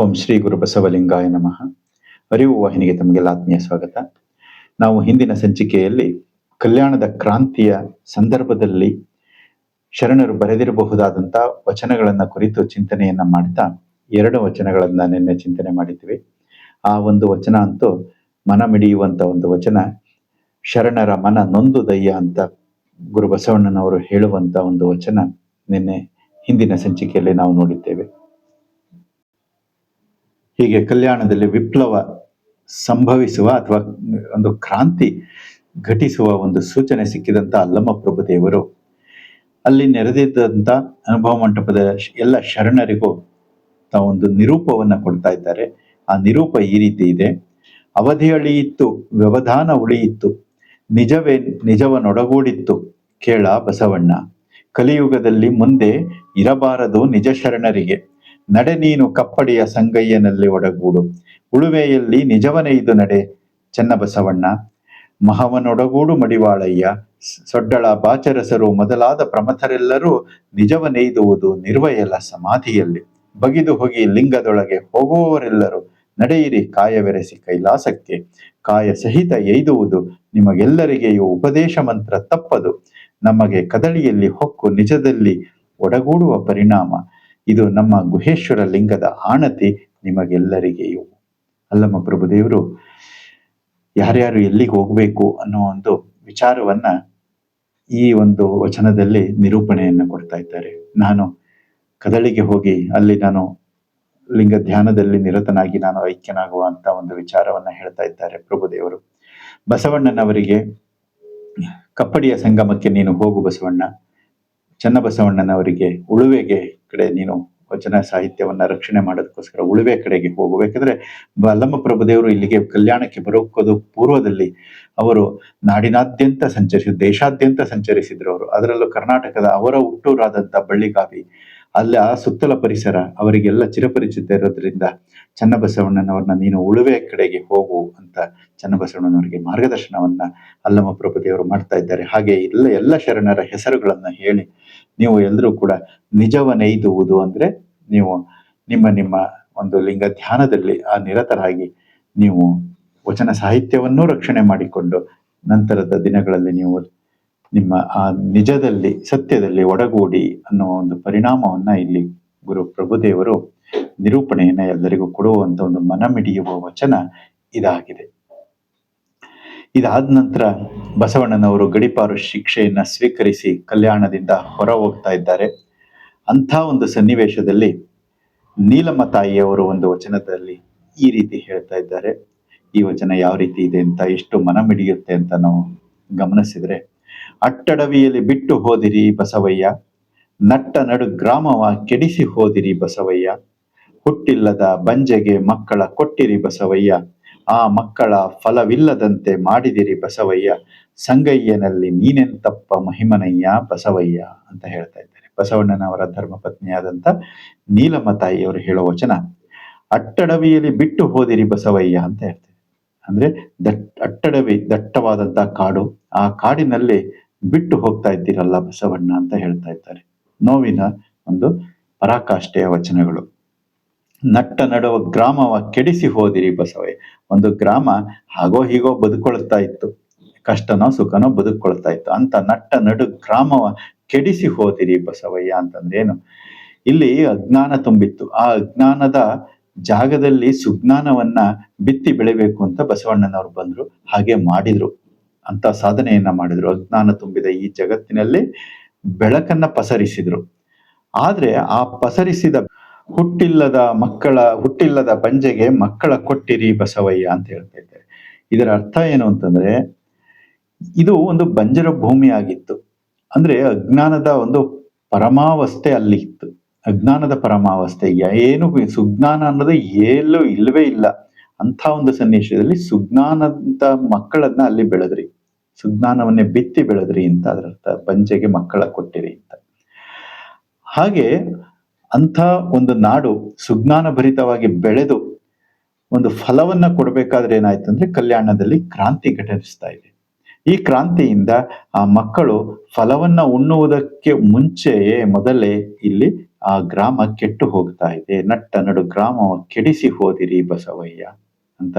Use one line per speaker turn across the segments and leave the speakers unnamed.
ಓಂ ಶ್ರೀ ಗುರು ಬಸವಲಿಂಗಾಯ ನಮಃ. ಅರಿವು ವಾಹಿನಿಗೆ ತಮಗೆಲ್ಲ ಆತ್ಮೀಯ ಸ್ವಾಗತ. ನಾವು ಹಿಂದಿನ ಸಂಚಿಕೆಯಲ್ಲಿ ಕಲ್ಯಾಣದ ಕ್ರಾಂತಿಯ ಸಂದರ್ಭದಲ್ಲಿ ಶರಣರು ಬರೆದಿರಬಹುದಾದಂಥ ವಚನಗಳನ್ನು ಕುರಿತು ಚಿಂತನೆಯನ್ನ ಮಾಡ್ತಾ ಎರಡು ವಚನಗಳನ್ನು ನಿನ್ನೆ ಚಿಂತನೆ ಮಾಡಿದ್ವಿ. ಆ ಒಂದು ವಚನ ಅಂತೂ ಮನ ಮಿಡಿಯುವಂಥ ಒಂದು ವಚನ. ಶರಣರ ಮನ ನೊಂದು ದಯ್ಯ ಅಂತ ಗುರು ಬಸವಣ್ಣನವರು ಹೇಳುವಂತ ಒಂದು ವಚನ ನಿನ್ನೆ ಹಿಂದಿನ ಸಂಚಿಕೆಯಲ್ಲಿ ನಾವು ನೋಡಿದ್ದೇವೆ. ಹೀಗೆ ಕಲ್ಯಾಣದಲ್ಲಿ ವಿಪ್ಲವ ಸಂಭವಿಸುವ ಅಥವಾ ಒಂದು ಕ್ರಾಂತಿ ಘಟಿಸುವ ಒಂದು ಸೂಚನೆ ಸಿಕ್ಕಿದಂತ ಅಲ್ಲಮ್ಮ ಪ್ರಭುದೇವರು ಅಲ್ಲಿ ನೆರೆದಿದ್ದಂತ ಅನುಭವ ಮಂಟಪದ ಎಲ್ಲ ಶರಣರಿಗೂ ತಾವೊಂದು ನಿರೂಪವನ್ನು ಕೊಡ್ತಾ ಇದ್ದಾರೆ. ಆ ನಿರೂಪ ಈ ರೀತಿ ಇದೆ. ಅವಧಿ ಅಳಿಯಿತ್ತು, ವ್ಯವಧಾನ ಉಳಿಯಿತ್ತು, ನಿಜವೇ ನಿಜವನೊಡಗೂಡಿತ್ತು, ಕೇಳ ಬಸವಣ್ಣ. ಕಲಿಯುಗದಲ್ಲಿ ಮುಂದೆ ಇರಬಾರದು ನಿಜ ಶರಣರಿಗೆ. ನಡೆ ನೀನು ಕಪ್ಪಡಿಯ ಸಂಗಯ್ಯನಲ್ಲಿ ಒಡಗೂಡು. ಉಳುವೆಯಲ್ಲಿ ಇದು ನಡೆ, ಚೆನ್ನಬಸವಣ್ಣ. ಮಹವನೊಡಗೂಡು ಮಡಿವಾಳಯ್ಯ. ಸೊಡ್ಡಳ ಬಾಚರಸರು ಮೊದಲಾದ ಪ್ರಮಥರೆಲ್ಲರೂ ನಿಜವನೆಯ್ದುವುದು ನಿರ್ವಯಲ ಸಮಾಧಿಯಲ್ಲಿ. ಬಗಿದು ಹೋಗಿ ಲಿಂಗದೊಳಗೆ ಹೋಗುವವರೆಲ್ಲರೂ ನಡೆಯಿರಿ ಕಾಯವೆರೆಸಿ ಕೈಲಾಸಕ್ಕೆ. ಕಾಯ ಸಹಿತ ಎಯ್ದುವುದು ನಿಮಗೆಲ್ಲರಿಗೆಯೂ ಉಪದೇಶ ಮಂತ್ರ ತಪ್ಪದು. ನಮಗೆ ಕದಳಿಯಲ್ಲಿ ಹೊಕ್ಕು ನಿಜದಲ್ಲಿ ಒಡಗೂಡುವ ಪರಿಣಾಮ. ಇದು ನಮ್ಮ ಗುಹೇಶ್ವರ ಲಿಂಗದ ಆಣತಿ ನಿಮಗೆಲ್ಲರಿಗೆಯೂ. ಅಲ್ಲಮ್ಮ ಪ್ರಭುದೇವರು ಯಾರ್ಯಾರು ಎಲ್ಲಿಗೆ ಹೋಗಬೇಕು ಅನ್ನೋ ಒಂದು ವಿಚಾರವನ್ನ ಈ ಒಂದು ವಚನದಲ್ಲಿ ನಿರೂಪಣೆಯನ್ನು ಕೊಡ್ತಾ ಇದ್ದಾರೆ. ನಾನು ಕದಳಿಗೆ ಹೋಗಿ ಅಲ್ಲಿ ನಾನು ಲಿಂಗ ಧ್ಯಾನದಲ್ಲಿ ನಿರತನಾಗಿ ನಾನು ಐಕ್ಯನಾಗುವ ಅಂತ ಒಂದು ವಿಚಾರವನ್ನ ಹೇಳ್ತಾ ಇದ್ದಾರೆ ಪ್ರಭುದೇವರು ಬಸವಣ್ಣನವರಿಗೆ ಕಪ್ಪಡಿಯ ಸಂಗಮಕ್ಕೆ ನೀನು ಹೋಗು ಬಸವಣ್ಣ. ಚನ್ನಬಸವಣ್ಣನವರಿಗೆ ಉಳುವೆಗೆ ಕಡೆ ನೀನು ವಚನ ಸಾಹಿತ್ಯವನ್ನ ರಕ್ಷಣೆ ಮಾಡೋದಕ್ಕೋಸ್ಕರ ಉಳುವೆ ಕಡೆಗೆ ಹೋಗಬೇಕಂದ್ರೆ ಬಲ್ಲಮ್ಮ ಪ್ರಭುದೇವರು ಇಲ್ಲಿಗೆ ಕಲ್ಯಾಣಕ್ಕೆ ಬರೋಕೋದು ಪೂರ್ವದಲ್ಲಿ ಅವರು ನಾಡಿನಾದ್ಯಂತ ಸಂಚರಿಸಿ, ದೇಶಾದ್ಯಂತ ಸಂಚರಿಸಿದ್ರು ಅವರು. ಅದರಲ್ಲೂ ಕರ್ನಾಟಕದ ಅವರ ಹುಟ್ಟೂರಾದಂಥ ಬಳ್ಳಿಗಾವಿ, ಅಲ್ಲಿ ಆ ಸುತ್ತಲ ಪರಿಸರ ಅವರಿಗೆಲ್ಲ ಚಿರಪರಿಚಿತ ಇರೋದ್ರಿಂದ ಚನ್ನಬಸವಣ್ಣನವ್ರನ್ನ ನೀನು ಉಳುವೆ ಕಡೆಗೆ ಹೋಗು ಅಂತ ಚನ್ನಬಸವಣ್ಣನವರಿಗೆ ಮಾರ್ಗದರ್ಶನವನ್ನ ಅಲ್ಲಮ್ಮ ಪ್ರಭುದೇವರು ಮಾಡ್ತಾ ಇದ್ದಾರೆ. ಹಾಗೆ ಎಲ್ಲ ಎಲ್ಲ ಶರಣರ ಹೆಸರುಗಳನ್ನ ಹೇಳಿ ನೀವು ಎಲ್ಲರೂ ಕೂಡ ನಿಜವನೈದುವುದು ಅಂದ್ರೆ ನೀವು ನಿಮ್ಮ ನಿಮ್ಮ ಒಂದು ಲಿಂಗ ಧ್ಯಾನದಲ್ಲಿ ಆ ನಿರತರಾಗಿ ನೀವು ವಚನ ಸಾಹಿತ್ಯವನ್ನೂ ರಕ್ಷಣೆ ಮಾಡಿಕೊಂಡು ನಂತರದ ದಿನಗಳಲ್ಲಿ ನೀವು ನಿಮ್ಮ ಆ ನಿಜದಲ್ಲಿ, ಸತ್ಯದಲ್ಲಿ ಒಡಗೂಡಿ ಅನ್ನೋ ಒಂದು ಪರಿಣಾಮವನ್ನ ಇಲ್ಲಿ ಗುರು ಪ್ರಭುದೇವರು ನಿರೂಪಣೆಯನ್ನ ಎಲ್ಲರಿಗೂ ಕೊಡುವಂತ ಒಂದು ಮನಮಿಡಿಯುವ ವಚನ ಇದಾಗಿದೆ. ಇದಾದ ನಂತರ ಬಸವಣ್ಣನವರು ಗಡಿಪಾರು ಶಿಕ್ಷೆಯನ್ನು ಸ್ವೀಕರಿಸಿ ಕಲ್ಯಾಣದಿಂದ ಹೊರ ಹೋಗ್ತಾ ಇದ್ದಾರೆ. ಅಂಥ ಒಂದು ಸನ್ನಿವೇಶದಲ್ಲಿ ನೀಲಮ್ಮ ತಾಯಿಯವರು ಒಂದು ವಚನದಲ್ಲಿ ಈ ರೀತಿ ಹೇಳ್ತಾ ಇದ್ದಾರೆ. ಈ ವಚನ ಯಾವ ರೀತಿ ಇದೆ ಅಂತ, ಎಷ್ಟು ಮನ ಮಿಡಿಯುತ್ತೆ ಅಂತ ನಾವು ಗಮನಿಸಿದ್ರೆ, ಅಟ್ಟಡವಿಯಲ್ಲಿ ಬಿಟ್ಟು ಹೋದಿರಿ ಬಸವಯ್ಯ, ನಟ್ಟ ನಡು ಗ್ರಾಮವ ಕೆಡಿಸಿ ಹೋದಿರಿ ಬಸವಯ್ಯ, ಹುಟ್ಟಿಲ್ಲದ ಬಂಜೆಗೆ ಮಕ್ಕಳ ಕೊಟ್ಟಿರಿ ಬಸವಯ್ಯ ಆ ಮಕ್ಕಳ ಫಲವಿಲ್ಲದಂತೆ ಮಾಡಿದಿರಿ ಬಸವಯ್ಯ. ಸಂಗಯ್ಯನಲ್ಲಿ ನೀನೆಂತಪ್ಪ ಮಹಿಮನಯ್ಯ ಬಸವಯ್ಯ ಅಂತ ಹೇಳ್ತಾ ಇದ್ದಾರೆ. ಬಸವಣ್ಣನವರ ಧರ್ಮಪತ್ನಿಯಾದಂಥ ನೀಲಮ್ಮ ತಾಯಿಯವರು ಹೇಳೋ ವಚನ, ಅಟ್ಟಡವಿಯಲ್ಲಿ ಬಿಟ್ಟು ಹೋದಿರಿ ಬಸವಯ್ಯ ಅಂತ ಹೇಳ್ತಾರೆ. ಅಂದ್ರೆ ದಟ್, ಅಟ್ಟಡವಿ, ದಟ್ಟವಾದಂತ ಕಾಡು, ಆ ಕಾಡಿನಲ್ಲಿ ಬಿಟ್ಟು ಹೋಗ್ತಾ ಇದ್ದೀರಲ್ಲ ಬಸವಣ್ಣ ಅಂತ ಹೇಳ್ತಾ ಇದ್ದಾರೆ. ನೋವಿನ ಒಂದು ಪರಾಕಾಷ್ಠೆಯ ವಚನಗಳು. ನಟ್ಟ ನಡುವ ಗ್ರಾಮವ ಕೆಡಿಸಿ ಹೋದಿರಿ ಬಸವಯ್ಯ ಒಂದು ಗ್ರಾಮ ಹಾಗೋ ಹೀಗೋ ಬದುಕೊಳ್ತಾ ಇತ್ತು. ಕಷ್ಟನೋ ಸುಖನೋ ಬದುಕೊಳ್ತಾ ಇತ್ತು. ಅಂತ ನಟ್ಟ ನಡು ಗ್ರಾಮವ ಕೆಡಿಸಿ ಹೋದಿರಿ ಬಸವಯ್ಯ ಅಂತಂದ್ರೇನು ಇಲ್ಲಿ ಅಜ್ಞಾನ ತುಂಬಿತ್ತು. ಆ ಅಜ್ಞಾನದ ಜಾಗದಲ್ಲಿ ಸುಜ್ಞಾನವನ್ನ ಬಿತ್ತಿ ಬೆಳಿಬೇಕು ಅಂತ ಬಸವಣ್ಣನವರು ಬಂದ್ರು. ಹಾಗೆ ಮಾಡಿದ್ರು. ಅಂತ ಸಾಧನೆಯನ್ನ ಮಾಡಿದ್ರು. ಅಜ್ಞಾನ ತುಂಬಿದ ಈ ಜಗತ್ತಿನಲ್ಲಿ ಬೆಳಕನ್ನ ಪಸರಿಸಿದ್ರು. ಆದ್ರೆ ಆ ಪಸರಿಸಿದ ಹುಟ್ಟಿಲ್ಲದ ಮಕ್ಕಳ, ಹುಟ್ಟಿಲ್ಲದ ಬಂಜೆಗೆ ಮಕ್ಕಳ ಕೊಟ್ಟಿರಿ ಬಸವಯ್ಯ ಅಂತ ಹೇಳ್ತಾ ಇದರ ಅರ್ಥ ಏನು ಅಂತಂದ್ರೆ, ಇದು ಒಂದು ಬಂಜರ ಭೂಮಿ ಆಗಿತ್ತು. ಅಂದ್ರೆ ಅಜ್ಞಾನದ ಒಂದು ಪರಮಾವಸ್ಥೆ ಅಲ್ಲಿ ಇತ್ತು. ಅಜ್ಞಾನದ ಪರಮಾವಸ್ಥೆ, ಏನು ಸುಜ್ಞಾನ ಅನ್ನೋದು ಎಲ್ಲೂ ಇಲ್ಲವೇ ಇಲ್ಲ. ಅಂತ ಒಂದು ಸನ್ನಿವೇಶದಲ್ಲಿ ಸುಜ್ಞಾನದ ಮಕ್ಕಳನ್ನ ಅಲ್ಲಿ ಬೆಳೆದ್ರಿ. ಸುಜ್ಞಾನವನ್ನೇ ಬಿತ್ತಿ ಬೆಳೆದ್ರಿ ಅಂತ ಅದರ ಅರ್ಥ. ಬಂಜೆಗೆ ಮಕ್ಕಳ ಕೊಟ್ಟಿರಿ ಅಂತ. ಹಾಗೆ ಅಂಥ ಒಂದು ನಾಡು ಸುಜ್ಞಾನ ಭರಿತವಾಗಿ ಬೆಳೆದು ಒಂದು ಫಲವನ್ನ ಕೊಡಬೇಕಾದ್ರೆ ಏನಾಯ್ತು ಅಂದ್ರೆ ಕಲ್ಯಾಣದಲ್ಲಿ ಕ್ರಾಂತಿ ಘಟಿಸ್ತಾ ಇದೆ. ಈ ಕ್ರಾಂತಿಯಿಂದ ಆ ಮಕ್ಕಳು ಫಲವನ್ನ ಉಣ್ಣುವುದಕ್ಕೆ ಮುಂಚೆಯೇ ಮೊದಲೇ ಇಲ್ಲಿ ಆ ಗ್ರಾಮ ಕೆಟ್ಟು ಹೋಗ್ತಾ ಇದೆ. ನಟ್ಟ ನಡು ಗ್ರಾಮ ಕೆಡಿಸಿ ಹೋದಿರಿ ಬಸವಯ್ಯ ಅಂತ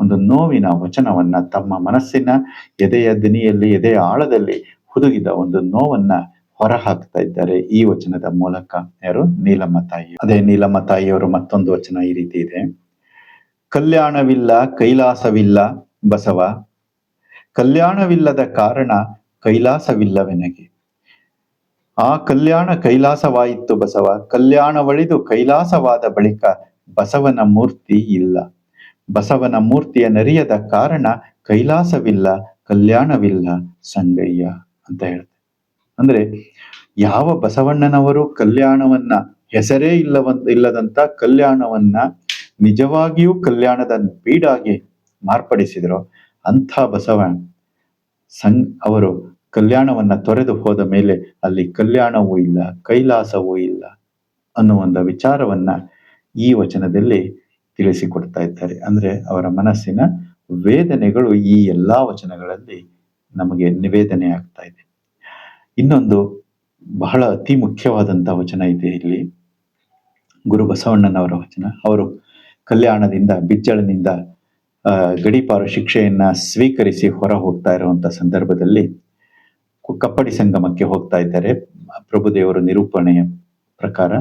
ಒಂದು ನೋವಿನ ವಚನವನ್ನ ತಮ್ಮ ಮನಸ್ಸಿನ ಎದೆಯ ದಿನಿಯಲ್ಲಿ ಎದೆಯ ಆಳದಲ್ಲಿ ಹುದುಗಿದ ಒಂದು ನೋವನ್ನ ಹೊರ ಹಾಕ್ತಾ ಇದ್ದಾರೆ ಈ ವಚನದ ಮೂಲಕ ಯಾರು? ನೀಲಮ್ಮ ತಾಯಿ ಅದೇ ನೀಲಮ್ಮ ತಾಯಿಯವರು ಮತ್ತೊಂದು ವಚನ ಈ ರೀತಿ ಇದೆ. ಕಲ್ಯಾಣವಿಲ್ಲ, ಕೈಲಾಸವಿಲ್ಲ, ಬಸವ. ಕಲ್ಯಾಣವಿಲ್ಲದ ಕಾರಣ ಕೈಲಾಸವಿಲ್ಲವೆನಗೆ. ಆ ಕಲ್ಯಾಣ ಕೈಲಾಸವಾಯಿತು ಬಸವ. ಕಲ್ಯಾಣವಳಿದು ಕೈಲಾಸವಾದ ಬಳಿಕ ಬಸವನ ಮೂರ್ತಿ ಇಲ್ಲ. ಬಸವನ ಮೂರ್ತಿಯ ನರಿಯದ ಕಾರಣ ಕೈಲಾಸವಿಲ್ಲ, ಕಲ್ಯಾಣವಿಲ್ಲ, ಸಂಗಯ್ಯ ಅಂತ ಹೇಳ್ತಾರೆ. ಅಂದ್ರೆ ಯಾವ ಬಸವಣ್ಣನವರು ಕಲ್ಯಾಣವನ್ನ ಹೆಸರೇ ಇಲ್ಲವಂತ, ಇಲ್ಲದಂತ ಕಲ್ಯಾಣವನ್ನ ನಿಜವಾಗಿಯೂ ಕಲ್ಯಾಣದ ಬೀಡಾಗಿ ಮಾರ್ಪಡಿಸಿದ್ರು ಅಂಥ ಬಸವ ಸಂ, ಅವರು ಕಲ್ಯಾಣವನ್ನ ತೊರೆದು ಹೋದ ಮೇಲೆ ಅಲ್ಲಿ ಕಲ್ಯಾಣವೂ ಇಲ್ಲ, ಕೈಲಾಸವೂ ಇಲ್ಲ ಅನ್ನುವ ಒಂದು ವಿಚಾರವನ್ನ ಈ ವಚನದಲ್ಲಿ ತಿಳಿಸಿಕೊಡ್ತಾ ಇದ್ದಾರೆ. ಅಂದ್ರೆ ಅವರ ಮನಸ್ಸಿನ ವೇದನೆಗಳು ಈ ಎಲ್ಲಾ ವಚನಗಳಲ್ಲಿ ನಮಗೆ ನಿವೇದನೆ ಆಗ್ತಾ ಇದೆ. ಇನ್ನೊಂದು ಬಹಳ ಅತಿ ಮುಖ್ಯವಾದಂಥ ವಚನ ಇದೆ ಇಲ್ಲಿ. ಗುರು ಬಸವಣ್ಣನವರ ವಚನ. ಅವರು ಕಲ್ಯಾಣದಿಂದ, ಬಿಜ್ಜಳನಿಂದ ಗಡಿಪಾರು ಶಿಕ್ಷೆಯನ್ನ ಸ್ವೀಕರಿಸಿ ಹೊರ ಹೋಗ್ತಾ ಇರುವಂತ ಸಂದರ್ಭದಲ್ಲಿ ಕಪ್ಪಡಿ ಸಂಗಮಕ್ಕೆ ಹೋಗ್ತಾ ಇದ್ದಾರೆ. ಪ್ರಭುದೇವರ ನಿರೂಪಣೆಯ ಪ್ರಕಾರ.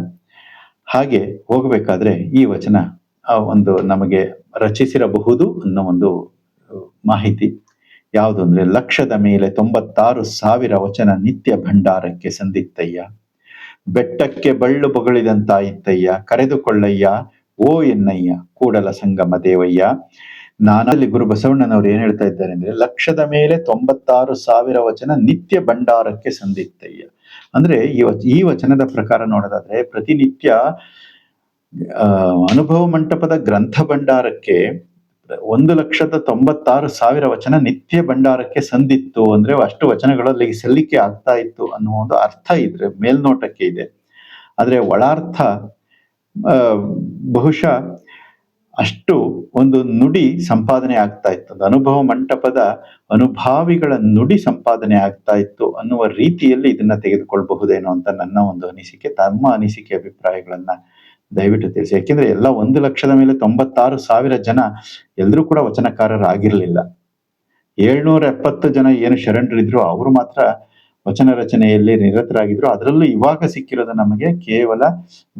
ಹಾಗೆ ಹೋಗಬೇಕಾದ್ರೆ ಈ ವಚನ ಒಂದು ನಮಗೆ ರಚಿಸಿರಬಹುದು ಅನ್ನೋ ಒಂದು ಮಾಹಿತಿ. ಯಾವುದು ಅಂದ್ರೆ ಲಕ್ಷದ ಮೇಲೆ ತೊಂಬತ್ತಾರು ಸಾವಿರ ವಚನ ನಿತ್ಯ ಭಂಡಾರಕ್ಕೆ ಸಂದಿತ್ತಯ್ಯ. ಬೆಟ್ಟಕ್ಕೆ ಬಳ್ಳು ಬೊಗಳಿದಂತಾಯಿತ್ತಯ್ಯ ಕರೆದುಕೊಳ್ಳಯ್ಯ, ಓ ಎನ್ನಯ್ಯ, ಕೂಡಲ ಸಂಗಮ ದೇವಯ್ಯ. ನಾನಲ್ಲಿ ಗುರು ಬಸವಣ್ಣನವರು ಏನ್ ಹೇಳ್ತಾ ಇದ್ದಾರೆ ಅಂದ್ರೆ ಲಕ್ಷದ ಮೇಲೆ ತೊಂಬತ್ತಾರು ಸಾವಿರ ವಚನ ನಿತ್ಯ ಭಂಡಾರಕ್ಕೆ ಸಂದಿತ್ತಯ್ಯ. ಅಂದ್ರೆ ಈ ಈ ವಚನದ ಪ್ರಕಾರ ನೋಡೋದಾದ್ರೆ ಪ್ರತಿನಿತ್ಯ ಅನುಭವ ಮಂಟಪದ ಗ್ರಂಥ ಭಂಡಾರಕ್ಕೆ ಒಂದು ಲಕ್ಷದ ತೊಂಬತ್ತಾರು ಸಾವಿರ ವಚನ ನಿತ್ಯ ಭಂಡಾರಕ್ಕೆ ಸಂದಿತ್ತು ಅಂದ್ರೆ ಅಷ್ಟು ವಚನಗಳಲ್ಲಿ ಸಲ್ಲಿಕೆ ಆಗ್ತಾ ಇತ್ತು ಅನ್ನುವ ಒಂದು ಅರ್ಥ ಇದ್ರೆ, ಮೇಲ್ನೋಟಕ್ಕೆ ಇದೆ. ಆದ್ರೆ ಒಳಾರ್ಥ ಬಹುಶಃ ಅಷ್ಟು ಒಂದು ನುಡಿ ಸಂಪಾದನೆ ಆಗ್ತಾ ಇತ್ತು. ಒಂದು ಅನುಭವ ಮಂಟಪದ ಅನುಭಾವಿಗಳ ನುಡಿ ಸಂಪಾದನೆ ಆಗ್ತಾ ಇತ್ತು ಅನ್ನುವ ರೀತಿಯಲ್ಲಿ ಇದನ್ನ ತೆಗೆದುಕೊಳ್ಬಹುದೇನೋ ಅಂತ ನನ್ನ ಒಂದು ಅನಿಸಿಕೆ, ತಮ್ಮ ಅನಿಸಿಕೆ ಅಭಿಪ್ರಾಯಗಳನ್ನ ದಯವಿಟ್ಟು ತಿಳಿಸಿ. ಯಾಕೆಂದ್ರೆ ಎಲ್ಲ ಒಂದು ಲಕ್ಷದ ಮೇಲೆ ತೊಂಬತ್ತಾರು ಸಾವಿರ ಜನ ಎಲ್ಲರೂ ಕೂಡ ವಚನಕಾರರಾಗಿರ್ಲಿಲ್ಲ. ಏಳ್ನೂರ ಎಪ್ಪತ್ತು ಜನ ಏನು ಶರಣರಿದ್ರು, ಅವರು ಮಾತ್ರ ವಚನ ರಚನೆಯಲ್ಲಿ ನಿರತರಾಗಿದ್ರು. ಅದರಲ್ಲೂ ಇವಾಗ ಸಿಕ್ಕಿರೋದು ನಮಗೆ ಕೇವಲ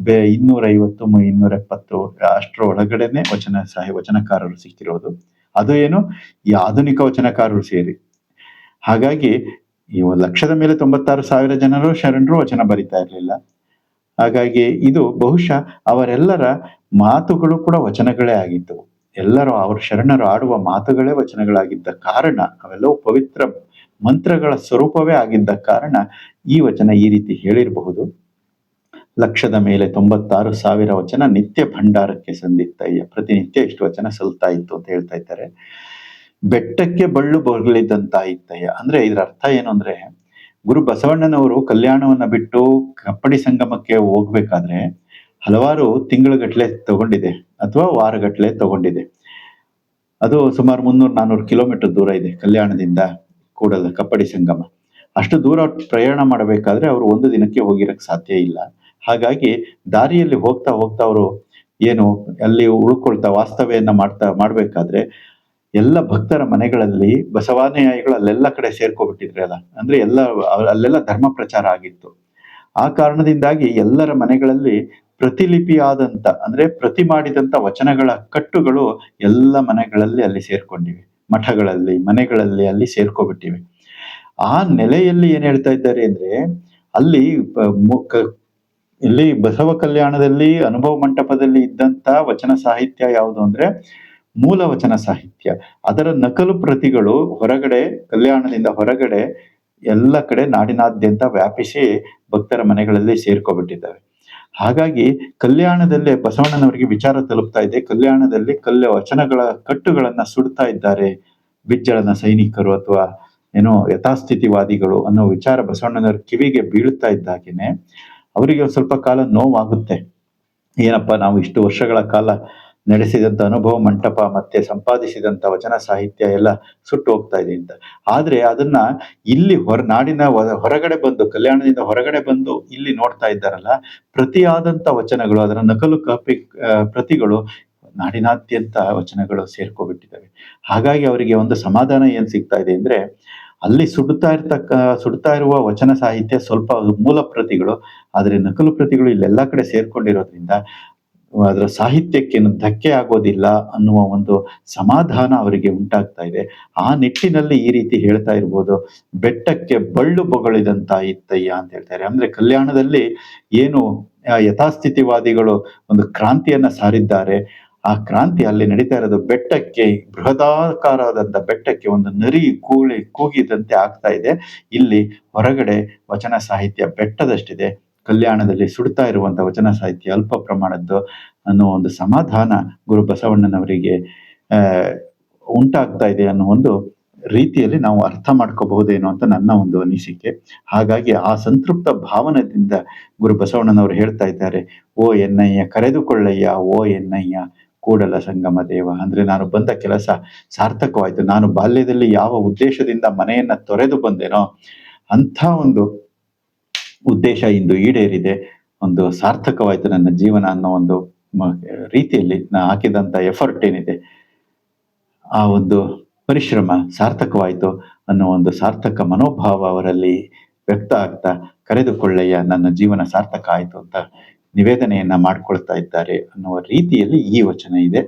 ಬೆ ಇನ್ನೂರ ಐವತ್ತು ಇನ್ನೂರ ಎಪ್ಪತ್ತು ಅಷ್ಟರ ಒಳಗಡೆನೆ ವಚನ ಸಾಹಿ ವಚನಕಾರರು ಸಿಕ್ಕಿರೋದು. ಅದು ಏನು? ಈ ಆಧುನಿಕ ವಚನಕಾರರು ಸೇರಿ. ಹಾಗಾಗಿ ಈ ಲಕ್ಷದ ಮೇಲೆ ತೊಂಬತ್ತಾರು ಸಾವಿರ ಜನರು ಶರಣರು ವಚನ ಬರಿತಾ ಇರಲಿಲ್ಲ. ಹಾಗಾಗಿ ಇದು ಬಹುಶಃ ಅವರೆಲ್ಲರ ಮಾತುಗಳು ಕೂಡ ವಚನಗಳೇ ಆಗಿದ್ದವು ಎಲ್ಲರೂ ಅವ್ರ ಶರಣರು ಆಡುವ ಮಾತುಗಳೇ ವಚನಗಳಾಗಿದ್ದ ಕಾರಣ, ಅವೆಲ್ಲವೂ ಪವಿತ್ರ ಮಂತ್ರಗಳ ಸ್ವರೂಪವೇ ಆಗಿದ್ದ ಕಾರಣ ಈ ವಚನ ಈ ರೀತಿ ಹೇಳಿರಬಹುದು. ಲಕ್ಷದ ಮೇಲೆ ತೊಂಬತ್ತಾರು ಸಾವಿರ ವಚನ ನಿತ್ಯ ಭಂಡಾರಕ್ಕೆ ಸಂದಿತ್ತಯ್ಯ ಪ್ರತಿನಿತ್ಯ ಇಷ್ಟು ವಚನ ಸಲ್ತಾ ಇತ್ತು ಅಂತ ಹೇಳ್ತಾ ಇದ್ದಾರೆ. ಬೆಟ್ಟಕ್ಕೆ ಬಳ್ಳು ಬೊಗಳಿದ್ದಂತಾಯಿತ್ತಯ್ಯ ಅಂದ್ರೆ ಇದರ ಅರ್ಥ ಏನು ಅಂದ್ರೆ ಗುರು ಬಸವಣ್ಣನವರು ಕಲ್ಯಾಣವನ್ನ ಬಿಟ್ಟು ಕಪ್ಪಡಿ ಸಂಗಮಕ್ಕೆ ಹೋಗ್ಬೇಕಾದ್ರೆ ಹಲವಾರು ತಿಂಗಳುಗಟ್ಟಲೆ ತಗೊಂಡಿದೆ ಅಥವಾ ವಾರಗಟ್ಲೆ ತಗೊಂಡಿದೆ. ಅದು ಸುಮಾರು ಮುನ್ನೂರು ನಾನೂರು ಕಿಲೋಮೀಟರ್ ದೂರ ಇದೆ ಕಲ್ಯಾಣದಿಂದ ಕೂಡಲ ಕಪ್ಪಡಿ ಸಂಗಮ. ಅಷ್ಟು ದೂರ ಪ್ರಯಾಣ ಮಾಡಬೇಕಾದ್ರೆ ಅವರು ಒಂದು ದಿನಕ್ಕೆ ಹೋಗಿರಕ್ ಸಾಧ್ಯ ಇಲ್ಲ. ಹಾಗಾಗಿ ದಾರಿಯಲ್ಲಿ ಹೋಗ್ತಾ ಹೋಗ್ತಾ ಅವರು ಏನು ಅಲ್ಲಿ ಉಳ್ಕೊಳ್ತಾ ವಾಸ್ತವ್ಯನ್ನ ಮಾಡ್ತಾ ಮಾಡ್ಬೇಕಾದ್ರೆ ಎಲ್ಲ ಭಕ್ತರ ಮನೆಗಳಲ್ಲಿ ಬಸವಾನುಯಾಯಿಗಳು ಅಲ್ಲೆಲ್ಲ ಕಡೆ ಸೇರ್ಕೊಬಿಟ್ಟಿದ್ರಲ್ಲ ಅಂದ್ರೆ ಎಲ್ಲ, ಅಲ್ಲೆಲ್ಲ ಧರ್ಮ ಪ್ರಚಾರ ಆಗಿತ್ತು. ಆ ಕಾರಣದಿಂದಾಗಿ ಎಲ್ಲರ ಮನೆಗಳಲ್ಲಿ ಪ್ರತಿಲಿಪಿಯಾದಂತ, ಅಂದ್ರೆ ಪ್ರತಿ ಮಾಡಿದಂತ ವಚನಗಳ ಕಟ್ಟುಗಳು ಎಲ್ಲ ಮನೆಗಳಲ್ಲಿ ಅಲ್ಲಿ ಸೇರ್ಕೊಂಡಿವೆ. ಮಠಗಳಲ್ಲಿ, ಮನೆಗಳಲ್ಲಿ ಅಲ್ಲಿ ಸೇರ್ಕೊಬಿಟ್ಟಿವೆ. ಆ ನೆಲೆಯಲ್ಲಿ ಏನ್ ಹೇಳ್ತಾ ಇದ್ದಾರೆ ಅಂದ್ರೆ, ಅಲ್ಲಿ ಇಲ್ಲಿ ಬಸವ ಕಲ್ಯಾಣದಲ್ಲಿ, ಅನುಭವ ಮಂಟಪದಲ್ಲಿ ಇದ್ದಂತ ವಚನ ಸಾಹಿತ್ಯ ಯಾವುದು ಅಂದ್ರೆ ಮೂಲ ವಚನ ಸಾಹಿತ್ಯ. ಅದರ ನಕಲು ಪ್ರತಿಗಳು ಹೊರಗಡೆ, ಕಲ್ಯಾಣದಿಂದ ಹೊರಗಡೆ ಎಲ್ಲ ಕಡೆ ನಾಡಿನಾದ್ಯಂತ ವ್ಯಾಪಿಸಿ ಭಕ್ತರ ಮನೆಗಳಲ್ಲಿ ಸೇರ್ಕೊಬಿಟ್ಟಿದ್ದಾವೆ. ಹಾಗಾಗಿ ಕಲ್ಯಾಣದಲ್ಲಿ ಬಸವಣ್ಣನವರಿಗೆ ವಿಚಾರ ತಲುಪ್ತಾ ಇದೆ. ಕಲ್ಯಾಣದಲ್ಲಿ ಕಲ್ಯ ವಚನಗಳ ಕಟ್ಟುಗಳನ್ನ ಸುಡ್ತಾ ಇದ್ದಾರೆ ಬಿಜ್ಜಳನ ಸೈನಿಕರು ಅಥವಾ ಏನೋ ಯಥಾಸ್ಥಿತಿವಾದಿಗಳು ಅನ್ನೋ ವಿಚಾರ ಬಸವಣ್ಣನವರ ಕಿವಿಗೆ ಬೀಳ್ತಾ ಇದ್ದಾಗೇನೆ ಅವರಿಗೆ ಸ್ವಲ್ಪ ಕಾಲ ನೋವಾಗುತ್ತೆ. ಏನಪ್ಪ ನಾವು ಇಷ್ಟು ವರ್ಷಗಳ ಕಾಲ ನಡೆಸಿದಂಥ ಅನುಭವ, ಮಂಟಪ ಮತ್ತೆ ಸಂಪಾದಿಸಿದಂಥ ವಚನ, ಸಾಹಿತ್ಯ ಎಲ್ಲ ಸುಟ್ಟು ಹೋಗ್ತಾ ಇದೆ ಅಂತ. ಆದ್ರೆ ಅದನ್ನ ಇಲ್ಲಿ ಹೊರ ನಾಡಿನ ಹೊರಗಡೆ ಬಂದು, ಕಲ್ಯಾಣದಿಂದ ಹೊರಗಡೆ ಬಂದು ಇಲ್ಲಿ ನೋಡ್ತಾ ಇದ್ದಾರಲ್ಲ ಪ್ರತಿಯಾದಂಥ ವಚನಗಳು, ಅದರ ನಕಲು ಕಾಪಿ ಪ್ರತಿಗಳು ನಾಡಿನಾದ್ಯಂತ ವಚನಗಳು ಸೇರ್ಕೊಬಿಟ್ಟಿದ್ದಾವೆ. ಹಾಗಾಗಿ ಅವರಿಗೆ ಒಂದು ಸಮಾಧಾನ ಏನ್ ಸಿಗ್ತಾ ಇದೆ ಅಂದ್ರೆ, ಅಲ್ಲಿ ಸುಡ್ತಾ ಇರ್ತಕ್ಕ, ಸುಡ್ತಾ ಇರುವ ವಚನ, ಸಾಹಿತ್ಯ ಸ್ವಲ್ಪ ಮೂಲ ಪ್ರತಿಗಳು, ಆದರೆ ನಕಲು ಪ್ರತಿಗಳು ಇಲ್ಲೆಲ್ಲ ಕಡೆ ಸೇರ್ಕೊಂಡಿರೋದ್ರಿಂದ ಅದರ ಸಾಹಿತ್ಯಕ್ಕೇನು ಧಕ್ಕೆ ಆಗೋದಿಲ್ಲ ಅನ್ನುವ ಒಂದು ಸಮಾಧಾನ ಅವರಿಗೆ ಉಂಟಾಗ್ತಾ ಇದೆ. ಆ ನಿಟ್ಟಿನಲ್ಲಿ ಈ ರೀತಿ ಹೇಳ್ತಾ ಇರ್ಬೋದು, ಬೆಟ್ಟಕ್ಕೆ ಬಳ್ಳು ಬೊಗಳಿದಂತ ಇತ್ತಯ್ಯ ಅಂತ ಹೇಳ್ತಾರೆ ಅಂದ್ರೆ ಕಲ್ಯಾಣದಲ್ಲಿ ಏನು ಯಥಾಸ್ಥಿತಿವಾದಿಗಳು ಒಂದು ಕ್ರಾಂತಿಯನ್ನ ಸಾರಿದ್ದಾರೆ. ಆ ಕ್ರಾಂತಿ ಅಲ್ಲಿ ನಡೀತಾ ಇರೋದು ಬೆಟ್ಟಕ್ಕೆ ಬೃಹದಾಕಾರವಾದಂಥ ಬೆಟ್ಟಕ್ಕೆ ಒಂದು ನರಿ ಕೂಳಿ ಕೂಗಿದಂತೆ ಆಗ್ತಾ ಇದೆ. ಇಲ್ಲಿ ಹೊರಗಡೆ ವಚನ ಸಾಹಿತ್ಯ ಬೆಟ್ಟದಷ್ಟಿದೆ. ಕಲ್ಯಾಣದಲ್ಲಿ ಸುಡ್ತಾ ಇರುವಂತ ವಚನ ಸಾಹಿತ್ಯ ಅಲ್ಪ ಪ್ರಮಾಣದ್ದು ಅನ್ನೋ ಒಂದು ಸಮಾಧಾನ ಗುರು ಬಸವಣ್ಣನವರಿಗೆ ಉಂಟಾಗ್ತಾ ಇದೆ ಅನ್ನೋ ಒಂದು ರೀತಿಯಲ್ಲಿ ನಾವು ಅರ್ಥ ಮಾಡ್ಕೋಬಹುದೇನೋ ಅಂತ ನನ್ನ ಒಂದು ಅನಿಸಿಕೆ. ಹಾಗಾಗಿ ಆ ಸಂತೃಪ್ತ ಭಾವನದಿಂದ ಗುರು ಬಸವಣ್ಣನವರು ಹೇಳ್ತಾ ಇದ್ದಾರೆ, ಓ ಎನ್ನಯ್ಯ, ಕರೆದುಕೊಳ್ಳಯ್ಯ, ಓ ಎನ್ನಯ್ಯ, ಕೂಡಲ ಸಂಗಮ ದೇವ. ಅಂದ್ರೆ ನಾನು ಬಂದ ಕೆಲಸ ಸಾರ್ಥಕವಾಯಿತು. ನಾನು ಬಾಲ್ಯದಲ್ಲಿ ಯಾವ ಉದ್ದೇಶದಿಂದ ಮನೆಯನ್ನ ತೊರೆದು ಬಂದೆನೋ ಅಂಥ ಒಂದು ಉದ್ದೇಶ ಇಂದು ಈಡೇರಿದೆ. ಒಂದು ಸಾರ್ಥಕವಾಯ್ತು ನನ್ನ ಜೀವನ ಅನ್ನೋ ಒಂದು ರೀತಿಯಲ್ಲಿ ನಾ ಹಾಕಿದಂತ ಎಫರ್ಟ್ ಏನಿದೆ. ಆ ಒಂದು ಪರಿಶ್ರಮ ಸಾರ್ಥಕವಾಯಿತು ಅನ್ನೋ ಒಂದು ಸಾರ್ಥಕ ಮನೋಭಾವ ಅವರಲ್ಲಿ ವ್ಯಕ್ತ ಆಗ್ತಾ ಕರೆದುಕೊಳ್ಳಯ್ಯ ನನ್ನ ಜೀವನ ಸಾರ್ಥಕ ಆಯಿತು ಅಂತ ನಿವೇದನೆಯನ್ನ ಮಾಡ್ಕೊಳ್ತಾ ಇದ್ದಾರೆ ಅನ್ನುವ ರೀತಿಯಲ್ಲಿ ಈ ವಚನ ಇದೆ.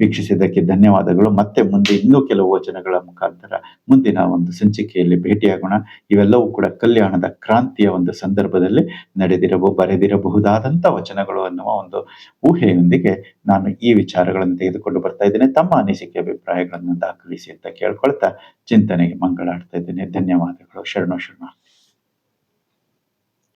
ವೀಕ್ಷಿಸಿದ್ದಕ್ಕೆ ಧನ್ಯವಾದಗಳು. ಮತ್ತೆ ಮುಂದೆ ಇನ್ನೂ ಕೆಲವು ವಚನಗಳ ಮುಖಾಂತರ ಮುಂದಿನ ಒಂದು ಸಂಚಿಕೆಯಲ್ಲಿ ಭೇಟಿಯಾಗೋಣ. ಇವೆಲ್ಲವೂ ಕೂಡ ಕಲ್ಯಾಣದ ಕ್ರಾಂತಿಯ ಒಂದು ಸಂದರ್ಭದಲ್ಲಿ ನಡೆದಿರಬಹುದು ಬರೆದಿರಬಹುದಾದಂಥ ವಚನಗಳು ಅನ್ನುವ ಒಂದು ಊಹೆಯೊಂದಿಗೆ ನಾನು ಈ ವಿಚಾರಗಳನ್ನು ತೆಗೆದುಕೊಂಡು ಬರ್ತಾ ಇದ್ದೇನೆ. ತಮ್ಮ ಅನಿಸಿಕೆ, ಅಭಿಪ್ರಾಯಗಳನ್ನು ದಾಖಲಿಸಿ ಅಂತ ಕೇಳ್ಕೊಳ್ತಾ ಚಿಂತನೆಗೆ ಮಂಗಳಾಡ್ತಾ ಇದ್ದೇನೆ. ಧನ್ಯವಾದಗಳು. ಶರಣು, ಶರಣ.